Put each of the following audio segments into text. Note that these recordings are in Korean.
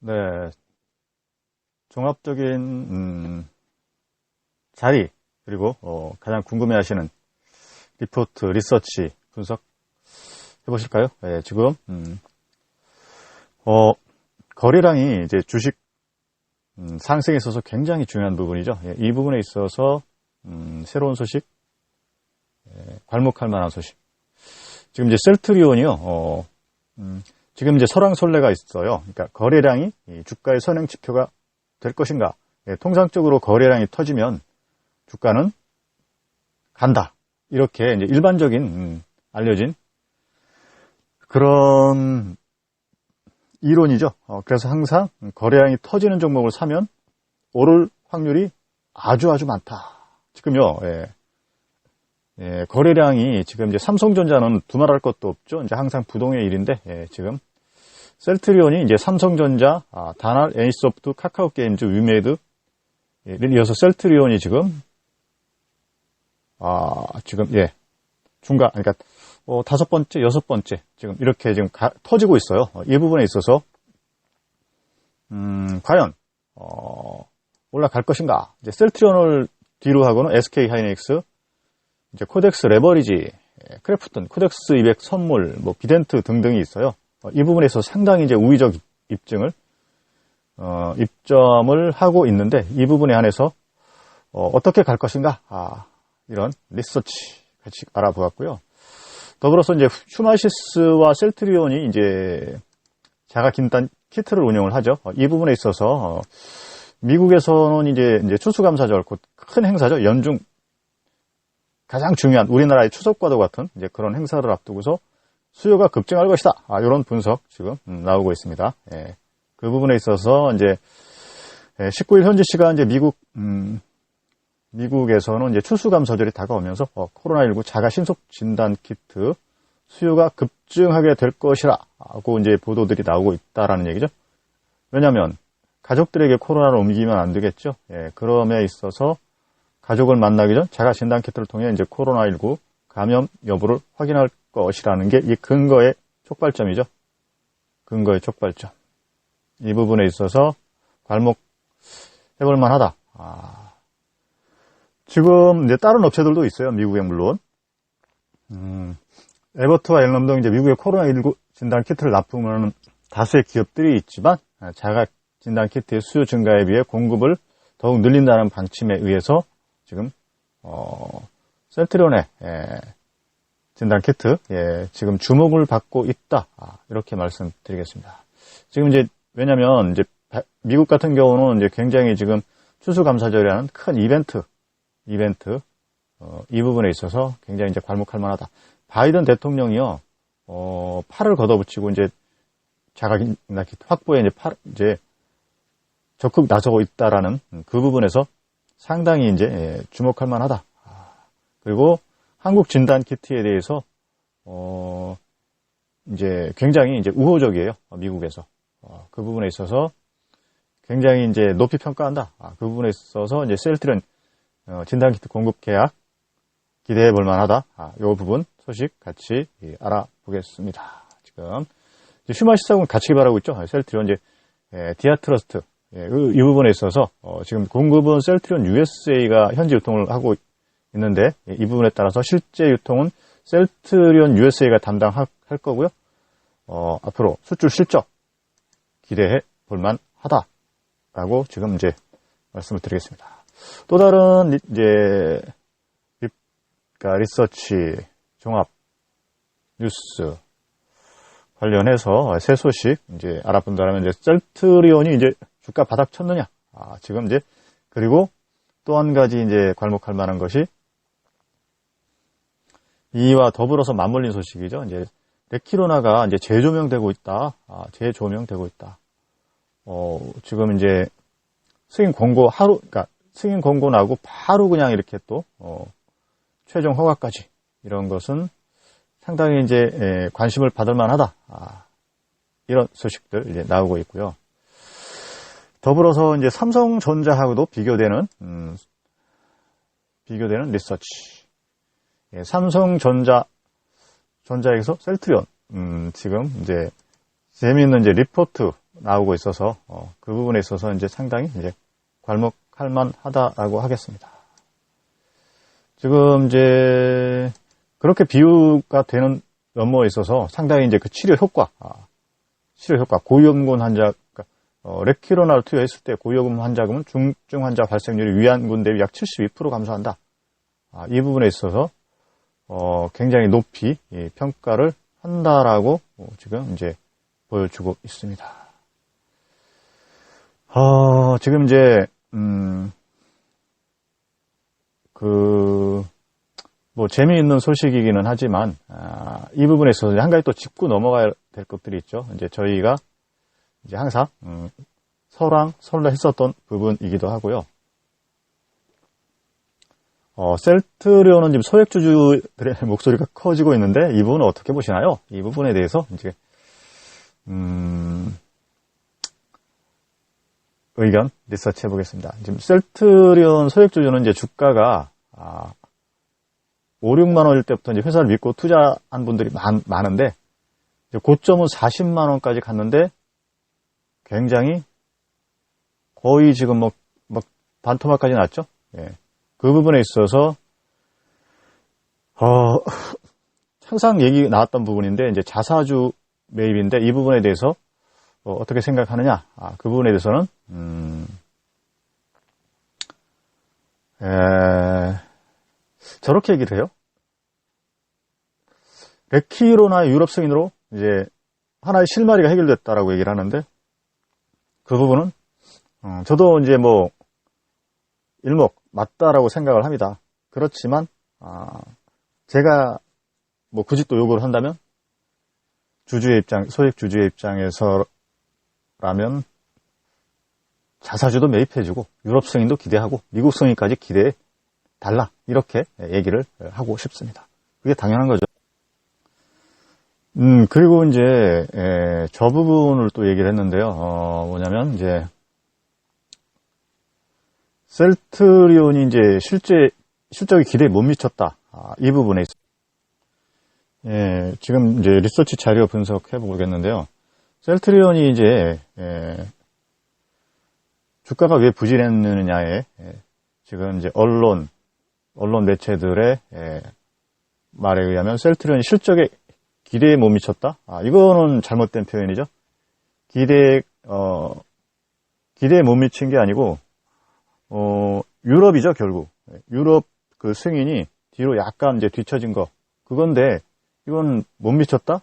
네. 종합적인, 음, 자리, 그리고, 어, 가장 궁금해 하시는 리포트, 리서치, 분석 해보실까요? 네, 지금, 음, 어, 거래량이 이제 주식, 음, 상승에 있어서 굉장히 중요한 부분이죠. 예, 이 부분에 있어서, 음, 새로운 소식, 예, 괄목할 만한 소식. 지금 이제 셀트리온이요, 어, 음, 지금 이제 설왕설래가 있어요. 그러니까 거래량이 이 주가의 선행 지표가 될 것인가. 예, 통상적으로 거래량이 터지면 주가는 간다. 이렇게 이제 일반적인 음, 알려진 그런 이론이죠. 어, 그래서 항상 거래량이 터지는 종목을 사면 오를 확률이 아주 아주 많다. 지금요, 예, 예, 거래량이 지금 이제 삼성전자는 두말할 것도 없죠. 이제 항상 부동의 일인데, 예, 지금 셀트리온이 이제 삼성전자, 아, 다날, 애니소프트, 카카오게임즈, 위메이드, 를 이어서 셀트리온이 지금, 아, 지금, 예, 중간, 그러니까, 어, 다섯 번째, 여섯 번째, 지금 이렇게 지금 가- 터지고 있어요. 어, 이 부분에 있어서, 음, 과연, 어, 올라갈 것인가. 이제 셀트리온을 뒤로 하고는 SK 하이닉스, 이제 코덱스 레버리지, 예, 크래프톤, 코덱스 200 선물, 뭐 비덴트 등등이 있어요. 어, 이 부분에서 상당히 이제 우위적 입- 입증을 어, 입점을 하고 있는데 이 부분에 한해서 어, 떻게갈 것인가 아, 이런 리서치 같이 알아보았고요. 더불어서 이제 휴마시스와 셀트리온이 이제 자가 김단 키트를 운영을 하죠. 어, 이 부분에 있어서 어, 미국에서는 이제 이제 추수감사절 곧큰 행사죠. 연중 가장 중요한 우리나라의 추석과도 같은 이제 그런 행사를 앞두고서 수요가 급증할 것이다. 아, 이런 분석 지금 음, 나오고 있습니다. 예. 그 부분에 있어서 이제 예, 19일 현지 시간 이제 미국 음, 미국에서는 이제 추수감 사절이 다가오면서 어, 코로나19 자가 신속 진단 키트 수요가 급증하게 될 것이라고 이제 보도들이 나오고 있다라는 얘기죠. 왜냐하면 가족들에게 코로나를 옮기면 안 되겠죠. 예, 그럼에 있어서 가족을 만나기 전 자가 진단 키트를 통해 이제 코로나19 감염 여부를 확인할 것이라는 게 이 근거의 촉발점이죠. 근거의 촉발점. 이 부분에 있어서 괄목 해볼 만 하다. 아, 지금 이제 다른 업체들도 있어요. 미국에 물론. 음, 에버트와 엘럼 등 이제 미국의 코로나19 진단 키트를 납품하는 다수의 기업들이 있지만 아, 자가 진단 키트의 수요 증가에 비해 공급을 더욱 늘린다는 방침에 의해서 지금 어, 셀트리온의 예, 진단 키트 예, 지금 주목을 받고 있다 아, 이렇게 말씀드리겠습니다. 지금 이제 왜냐하면 이제 바- 미국 같은 경우는 이제 굉장히 지금 추수감사절이라는 큰 이벤트 이벤트 어, 이 부분에 있어서 굉장히 이제 괄목할 만하다. 바이든 대통령이요 어, 팔을 걷어붙이고 이제 자가진 키트 확보에 이제 팔 이제 적극 나서고 있다라는 그 부분에서 상당히 이제 예, 주목할 만하다. 아, 그리고 한국 진단 키트에 대해서 어 이제 굉장히 이제 우호적이에요. 어, 미국에서 어, 그 부분에 있어서 굉장히 이제 높이 평가한다. 아, 그 부분에 있어서 이제 셀트는 어, 진단 키트 공급 계약 기대해 볼 만하다. 아, 요 부분 소식 같이 예, 알아보겠습니다. 지금 이제 휴마시사군 같이 개발하고 있죠. 아, 셀트리온 이제 예, 디아트러스트 예, 그- 이 부분에 있어서 어, 지금 공급은 셀트리온 USA가 현지 유통을 하고 있는데 예, 이 부분에 따라서 실제 유통은 셀트리온 USA가 담당할 거고요. 어, 앞으로 수출 실적 기대해 볼만 하다라고 지금 이제 말씀을 드리겠습니다. 또 다른 리- 이제 리, 그러니까 리서치 종합 뉴스 관련해서 새 소식 이제 알아본다면 이제 셀트리온이 이제 주가 바닥 쳤느냐? 아, 지금 이제 그리고 또 한 가지 이제 괄목할 만한 것이 이와 더불어서 맞물린 소식이죠. 이제 레키로나가 이제 재조명되고 있다. 아, 재조명되고 있다. 어, 지금 이제 승인 공고 하루, 그러니까 승인 공고 나고 바로 그냥 이렇게 또 어, 최종 허가까지 이런 것은 상당히 이제 에, 관심을 받을 만하다. 아, 이런 소식들 이제 나오고 있고요. 더불어서 이제 삼성전자하고도 비교되는 음, 비교되는 리서치. 예, 삼성전자 전자에서 셀트리온 음, 지금 이제 재미있는 이제 리포트 나오고 있어서 어, 그 부분에 있어서 이제 상당히 이제 괄목할 만하다라고 하겠습니다. 지금 이제 그렇게 비유가 되는 면모에 있어서 상당히 이제 그 치료 효과, 아, 치료 효과, 고위험군 환자, 그러니까 어, 레키로나를 투여했을 때 고위험군 환자금은 중증 환자 발생률이 위안군 대비 약 72% 감소한다. 아, 이 부분에 있어서 어, 굉장히 높이 예, 평가를 한다라고 어, 지금 이제 보여주고 있습니다. 어, 지금 이제 음, 그, 뭐, 재미있는 소식이기는 하지만, 아, 이 부분에 있어서 한 가지 또 짚고 넘어가야 될 것들이 있죠. 이제 저희가 이제 항상, 음, 설왕, 설레 했었던 부분이기도 하고요. 어, 셀트리온은 지금 소액주주들의 목소리가 커지고 있는데, 이 부분은 어떻게 보시나요? 이 부분에 대해서 이제, 음, 의견 리서치 해보겠습니다. 지금 셀트리온 소액주주는 이제 주가가 아, 5, 6만 원일 때부터 이제 회사를 믿고 투자한 분들이 많, 많은데 고점은 40만 원까지 갔는데 굉장히 거의 지금 뭐, 뭐 반토막까지 났죠. 예. 그 부분에 있어서 어, 항상 얘기 나왔던 부분인데 이제 자사주 매입인데 이 부분에 대해서 어, 떻게 생각하느냐? 아, 그 부분에 대해서는 음, 에, 저렇게 얘기를 해요. 레키로나 유럽 승인으로 이제 하나의 실마리가 해결됐다라고 얘기를 하는데 그 부분은 어, 저도 이제 뭐 일목 맞다라고 생각을 합니다. 그렇지만 아, 제가 뭐 굳이 또 요구를 한다면 주주의 입장, 소액 주주의 입장에서라면 자사주도 매입해주고 유럽 승인도 기대하고 미국 승인까지 기대해 달라 이렇게 얘기를 하고 싶습니다. 그게 당연한 거죠. 음 그리고 이제 에, 저 부분을 또 얘기를 했는데요. 어, 뭐냐면 이제 셀트리온이 이제 실제 실적이 기대에 못 미쳤다. 아, 이 부분에 있어. 예, 지금 이제 리서치 자료 분석해 보겠는데요. 셀트리온이 이제 예, 주가가 왜 부진했느냐에 예, 지금 이제 언론 언론 매체들의 예, 말에 의하면 셀트리온이 실적에 기대에 못 미쳤다. 아, 이거는 잘못된 표현이죠. 기대 어 기대에 못 미친 게 아니고 어 유럽이죠 결국 유럽 그 승인이 뒤로 약간 이제 뒤처진 거 그건데 이건 못 미쳤다?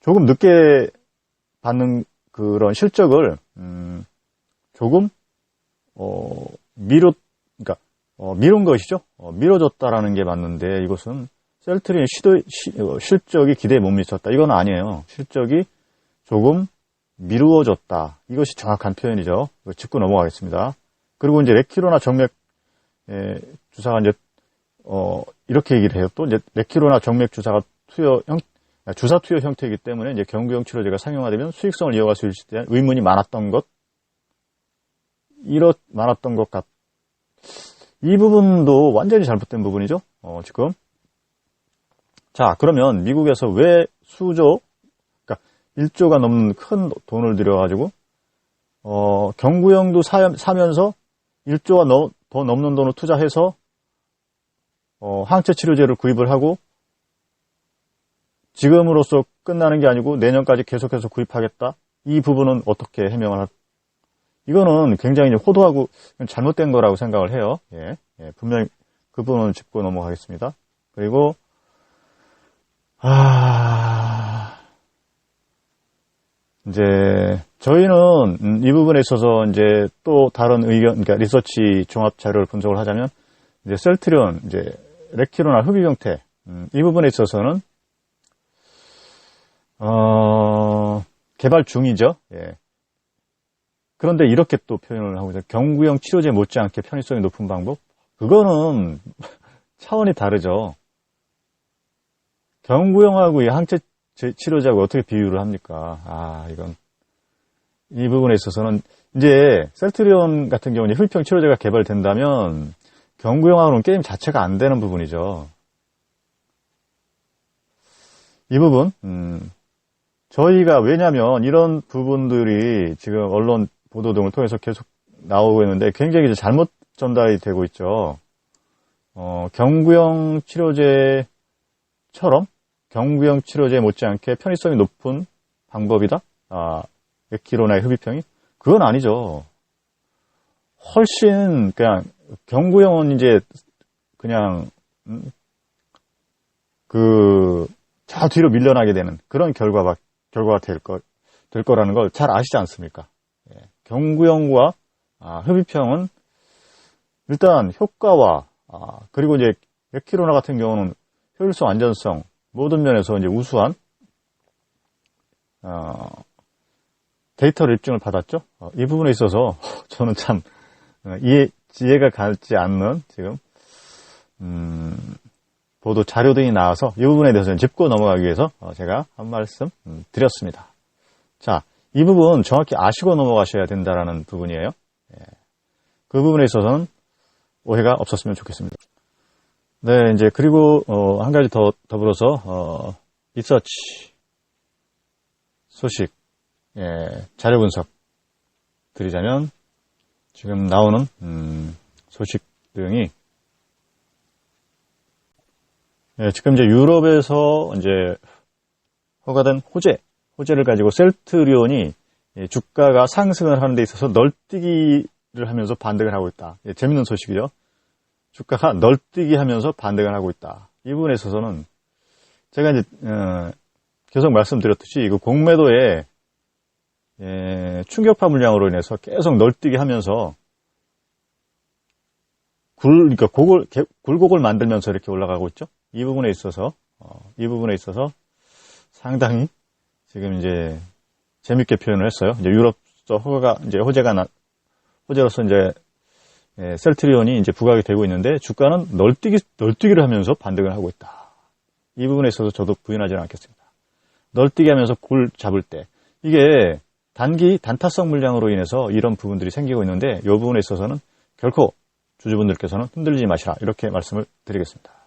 조금 늦게 받는 그런 실적을 음, 조금 어, 미뤘 그러니까 어, 미룬 것이죠. 어, 미뤄졌다라는 게 맞는데 이것은 셀트리의 시도, 시, 어, 실적이 기대에 못 미쳤다. 이건 아니에요. 실적이 조금 미루어졌다. 이것이 정확한 표현이죠. 짚고 넘어가겠습니다. 그리고 이제 레키로나 정맥 에, 주사가 이제 어, 이렇게 얘기를 해요. 또 이제 레키로나 정맥 주사가 투여 형, 주사 투여 형태이기 때문에 이제 경구용 치료제가 상용화되면 수익성을 이어갈 수 있을 때 의문이 많았던 것, 이렇 많았던 것 같. 이 부분도 완전히 잘못된 부분이죠. 어, 지금. 자, 그러면 미국에서 왜 수조, 그러니까 1조가 넘는 큰 돈을 들여가지고, 어, 경구용도 사, 사면서 1조가 너, 더 넘는 돈을 투자해서, 어, 항체 치료제를 구입을 하고, 지금으로서 끝나는 게 아니고 내년까지 계속해서 구입하겠다. 이 부분은 어떻게 해명을 할? 이거는 굉장히 호도하고 잘못된 거라고 생각을 해요. 예, 예, 분명히 그 부분은 짚고 넘어가겠습니다. 그리고 아 이제 저희는 이 부분에 있어서 이제 또 다른 의견, 그러니까 리서치 종합 자료를 분석을 하자면 이제 셀트리온, 이제 레키로나 흡입 형태 음, 이 부분에 있어서는 어, 개발 중이죠. 예. 그런데 이렇게 또 표현을 하고 있어요. 경구형 치료제 못지않게 편의성이 높은 방법? 그거는 차원이 다르죠. 경구형하고 이 항체 치료제하고 어떻게 비유를 합니까? 아, 이건 이 부분에 있어서는 이제 셀트리온 같은 경우 는 흡입형 치료제가 개발된다면 경구형하고는 게임 자체가 안 되는 부분이죠. 이 부분, 음, 저희가 왜냐하면 이런 부분들이 지금 언론 보도 등을 통해서 계속 나오고 있는데 굉장히 이제 잘못 전달이 되고 있죠. 어, 경구형 치료제처럼 경구형 치료제 못지않게 편의성이 높은 방법이다. 아, 기로나의 흡입형이 그건 아니죠. 훨씬 그냥 경구형은 이제 그냥 음, 그저 뒤로 밀려나게 되는 그런 결과가 결과가 될 거, 될 거라는 걸 잘 아시지 않습니까? 예. 경구형과 아, 흡입형은 일단 효과와 아, 그리고 이제 에키로나 같은 경우는 효율성, 안전성 모든 면에서 이제 우수한 어, 데이터를 입증을 받았죠. 어, 이 부분에 있어서 저는 참 어, 이해 지혜가 가지 않는 지금 음, 보도 자료 등이 나와서 이 부분에 대해서는 짚고 넘어가기 위해서 어, 제가 한 말씀 음, 드렸습니다. 자, 이 부분 정확히 아시고 넘어가셔야 된다라는 부분이에요. 예. 그 부분에 있어서는 오해가 없었으면 좋겠습니다. 네, 이제 그리고 어, 한 가지 더 더불어서 어, 리서치 소식 예, 자료 분석 드리자면 지금 나오는 음, 소식 등이 예, 지금 이제 유럽에서 이제 허가된 호재, 호재를 가지고 셀트리온이 예, 주가가 상승을 하는 데 있어서 널뛰기를 하면서 반등을 하고 있다. 예, 재밌는 소식이죠. 주가가 널뛰기 하면서 반등을 하고 있다. 이 부분에 있어서는 제가 이제 어, 계속 말씀드렸듯이 이거 공매도에 예, 충격파 물량으로 인해서 계속 널뛰기 하면서 굴, 그러니까 곡을, 개- 굴곡을 만들면서 이렇게 올라가고 있죠. 이 부분에 있어서, 어, 이 부분에 있어서 상당히 지금 이제 재밌게 표현을 했어요. 이제 유럽서 허가가, 이제 호재가 나, 호재로서 이제 예, 셀트리온이 이제 부각이 되고 있는데 주가는 널뛰기, 널뛰기를 하면서 반등을 하고 있다. 이 부분에 있어서 저도 부인하지는 않겠습니다. 널뛰기 하면서 굴 잡을 때 이게 단기 단타성 물량으로 인해서 이런 부분들이 생기고 있는데 이 부분에 있어서는 결코 주주분들께서는 흔들리지 마시라 이렇게 말씀을 드리겠습니다.